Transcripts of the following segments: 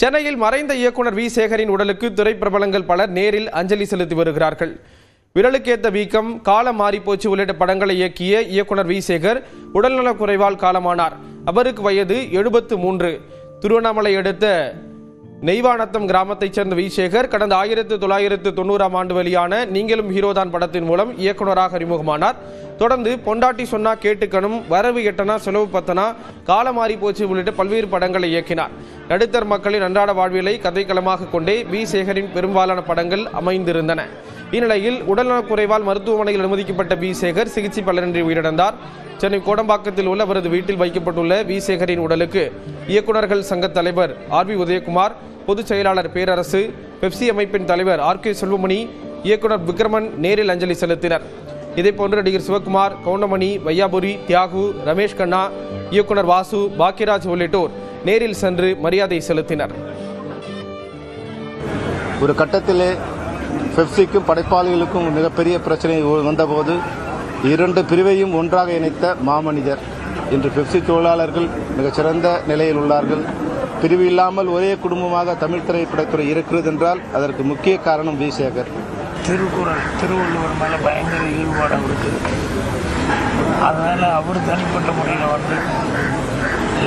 சென்னையில் மறைந்த இயக்குனர் வி. சேகரின் உடலுக்கு திரைப்பிரபலங்கள் பலர் நேரில் அஞ்சலி செலுத்தி வருகிறார்கள். விரலுக்கேத்த வீக்கம் காலம் மாறிப்போச்சு உள்ளிட்ட படங்களை இயக்கிய இயக்குனர் வி. சேகர் உடல்நலக் குறைவால் காலமானார். அவருக்கு வயது எழுபத்து மூன்று. திருவண்ணாமலை அடுத்த நெய்வானத்தம் கிராமத்தைச் சேர்ந்த வி சேகர் கடந்த ஆயிரத்து தொள்ளாயிரத்து தொண்ணூறாம் ஆண்டு வெளியான நீங்களும் ஹீரோதான் படத்தின் மூலம் இயக்குனராக அறிமுகமானார். தொடர்ந்து பொண்டாட்டி சொன்னா கேட்டுக்கணும் வரவு எட்டனா செலவு பத்தனா காலம் போச்சு உள்ளிட்ட பல்வேறு படங்களை இயக்கினார். நடுத்தர் மக்களின் அன்றாட வாழ்வியலை கதைக்களமாக கொண்டே வி சேகரின் பெரும்பாலான படங்கள் அமைந்திருந்தன. இந்நிலையில் உடல்நலக்குறைவால் மருத்துவமனையில் அனுமதிக்கப்பட்ட வி சேகர் சிகிச்சை பலனின்றி உயிரிழந்தார். சென்னை கோடம்பாக்கத்தில் உள்ள அவரது வீட்டில் வைக்கப்பட்டுள்ள வி சேகரின் உடலுக்கு இயக்குநர்கள் சங்க தலைவர் ஆர் வி உதயகுமார் பொதுச் செயலாளர் பேரரசு பெப்சி அமைப்பின் தலைவர் ஆர் கே செல்வமணி இயக்குனர் விக்ரமன் நேரில் அஞ்சலி செலுத்தினர். இதேபோன்று நடிகர் சிவகுமார் கவுண்டமணி வையாபுரி தியாகு ரமேஷ் கண்ணா இயக்குனர் வாசு பாக்கியராஜ் உள்ளிட்டோர் நேரில் சென்று மரியாதை செலுத்தினர். ஒரு கட்டத்திலே பெப்சிக்கும் படைப்பாளிகளுக்கும் மிகப்பெரிய பிரச்சனை வந்தபோது இரண்டு பிரிவையும் ஒன்றாக இணைத்த மாமனிதர். இன்று பெப்சி தொழிலாளர்கள் மிகச்சிறந்த நிலையில் உள்ளார்கள். பிரிவு இல்லாமல் ஒரே குடும்பமாக தமிழ் திரைப்படத்துறை இருக்கிறது என்றால் அதற்கு முக்கிய காரணம் வி. சேகர். திருக்குறள் திருவள்ளுவர் மேலே பயங்கர ஈடுபாடு அவருக்கு. அதனால் அவர் தனிப்பட்ட முறையில் வந்து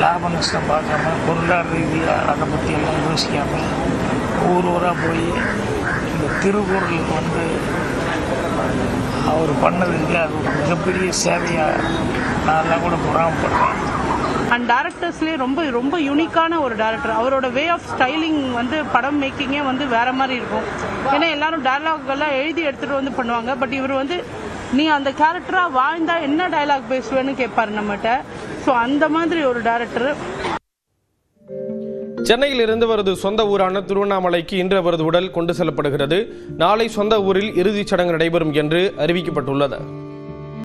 லாப நஷ்டம் பார்க்காம பொருளாதார ரீதியாக அதை பற்றி எல்லாம் யோசிக்காம ஊர் ஊராக போய் இந்த திருக்குறளுக்கு வந்து அவர் பண்ணதுக்கு அது ஒரு மிகப்பெரிய சேவையாக நான் எல்லாம் கூட புறாமப்படுறேன் அண்ட் டேரக்டர்ஸ்லேயே ரொம்ப ரொம்ப யூனிக்கான ஒரு டேரக்டர் அவரோட வே ஆஃப் ஸ்டைலிங் வந்து படம் மேக்கிங்கே வந்து வேற மாதிரி இருக்கும். ஏன்னா எல்லாரும் டயலாக் எல்லாம் எழுதி எடுத்துட்டு வந்து பண்ணுவாங்க. பட் இவர் வந்து நீ அந்த கேரக்டரா வாழ்ந்தா என்ன டயலாக் பேசுவேன்னு கேட்பாரு நம்மகிட்ட. ஸோ அந்த மாதிரி ஒரு டேரக்டர் சென்னையில் இருந்து அவரது சொந்த ஊரான திருவண்ணாமலைக்கு இன்று அவரது உடல் கொண்டு செல்லப்படுகிறது. நாளை சொந்த ஊரில் இறுதிச் சடங்கு நடைபெறும் என்று அறிவிக்கப்பட்டுள்ளது.